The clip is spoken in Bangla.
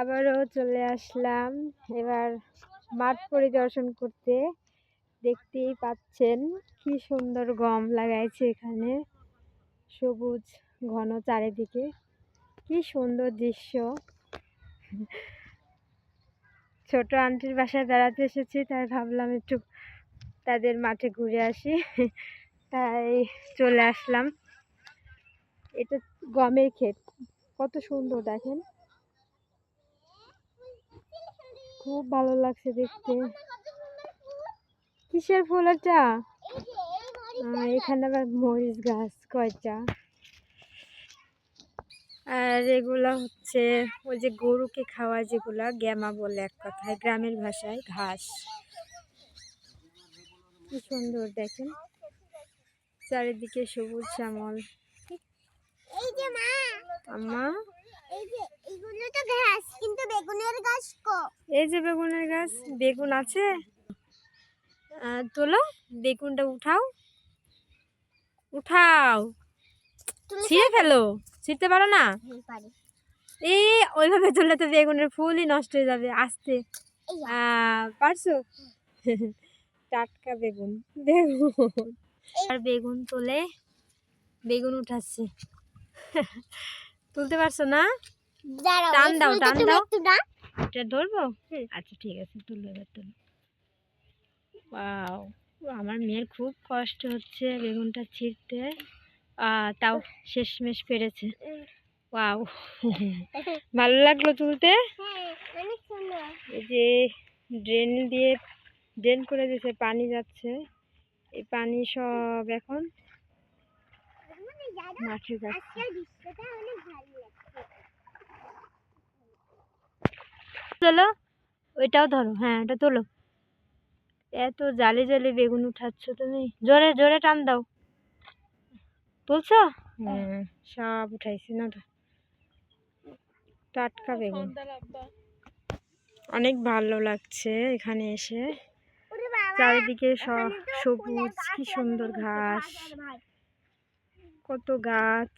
আবারও চলে আসলাম। এবার মাঠ পরিদর্শন করতে দেখতেই পাচ্ছেন কি সুন্দর গম লাগাইছে এখানে। সবুজ ঘন চারিদিকে। কি সুন্দর দৃশ্য। ছোট আন্টির বাসায় বেড়াতে এসেছি, তাই ভাবলাম একটু তাদের মাঠে ঘুরে আসি। তাই চলে আসলাম। এটা গমের ক্ষেত। কত সুন্দর দেখেন। খুব ভালো লাগছে দেখতে। কিসের ফুল এটা? এখানে আবার মরিচ গাছ কয়টা? আর এগুলা হচ্ছে ওই যে গরুকে খাওয়া যেগুলা গ্যামা বলে এক কথায় গ্রামের ভাষায় ঘাস। কি সুন্দর দেখেন। চারিদিকে সবুজ শ্যামল। আম্মা? এই যে এগুলো তো ঘাস কিন্তু বেগুনের গাছ কো? এই যে বেগুনের গাছ বেগুন আছে। তোলো বেগুনটা উঠাও। উঠাও। ছিঁড়ে ফেলো। ছিঁড়তে পারো না? এই ওইভাবে তুললে তো বেগুনের ফুলই নষ্ট হয়ে যাবে আস্তে। পারছ? টাটকা বেগুন বেগুন। আর বেগুন তোলে বেগুন উঠাচ্ছে। তুলতে পারছ না? টান দাও, টান দাও। এটা ধরবো? আচ্ছা ঠিক আছে তুলবো এবার তুলো আমার মেয়ের খুব কষ্ট হচ্ছে বেগুনটা ছিঁড়তে। তাও শেষমেশ পেরেছে। ওয়াও। ভালো লাগল তুলতে? হ্যাঁ এই যে ড্রেন দিয়ে ড্রেন করে দিয়েছে পানি যাচ্ছে। এই পানি সব এখন মানে মাঠে যাচ্ছে আজকের দৃশ্যটা অনেক ভালো লাগছে তোলো। ওইটাও ধরো হ্যাঁ ওটা তোলো। এত জালি জালি বেগুন উঠাচ্ছ তুমি। জোরে জোরে টান দাও। তুলছো? হ্যাঁ সব উঠাইছি না তো। টাটকা বেগুন। অনেক ভালো লাগছে এখানে এসে। চারিদিকে সব সবুজ কি সুন্দর ঘাস। কত গাছ।